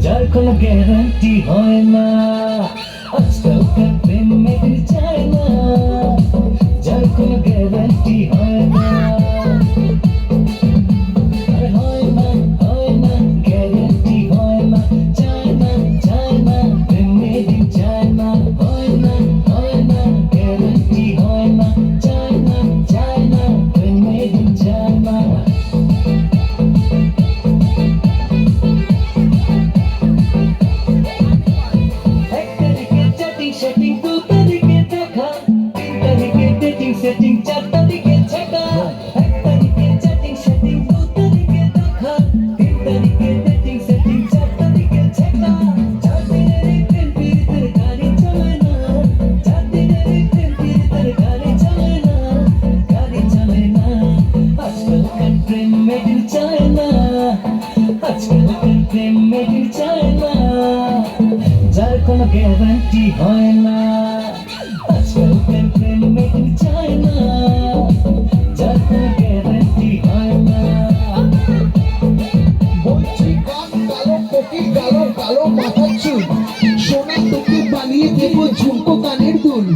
যার কোনো গ্যারান্টি হয় না। আজকালকার প্রেম মেয়েদের চায় না। যার কোনো গ্যারান্টি হয় না। সেটিং চার তারিখে ছেকা এক তারিখে চ্যাটিং সেটিং দু তারিখে দেখা তিন তারিখে ডেটিং সেটিং চার তারিখে ছেকা চার দিনের এই প্রেম পীড়িতের গাড়ি চলে না চার দিনের এই প্রেম পীড়িতের গাড়ি চলে না গাড়ি চলে না আজকালকার প্রেম মেয়েদের চায় না আজকালকার প্রেম মেয়েদের চায় না যার কোনো গ্যারান্টি হয় না কালো মাথার চুল। সোনা তোকে বানিয়ে দেবো ঝুমকো কানের দুল।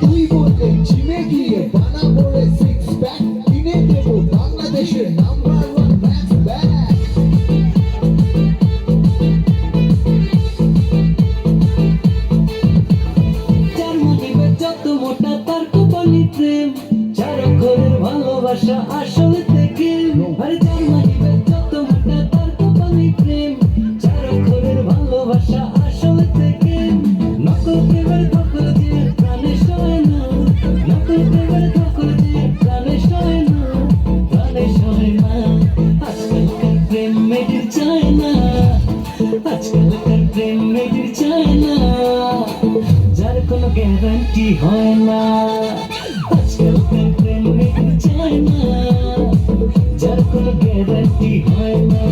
তুই বললে জিমে গিয়ে বানাবো রে সিক্স প্যাক কিনে দেবো বাংলাদেশের নাম্বার মোটা তার কপালি প্রেম, যার অক্ষরের ভালোবাসা আসলে চায় না আজকালকার প্রেম মেয়েদের চায় না যার কোনো গ্যারান্টি হয় না। আজকালকার প্রেম মেয়েদের চায় না যার কোনো গ্যারান্টি হয় না।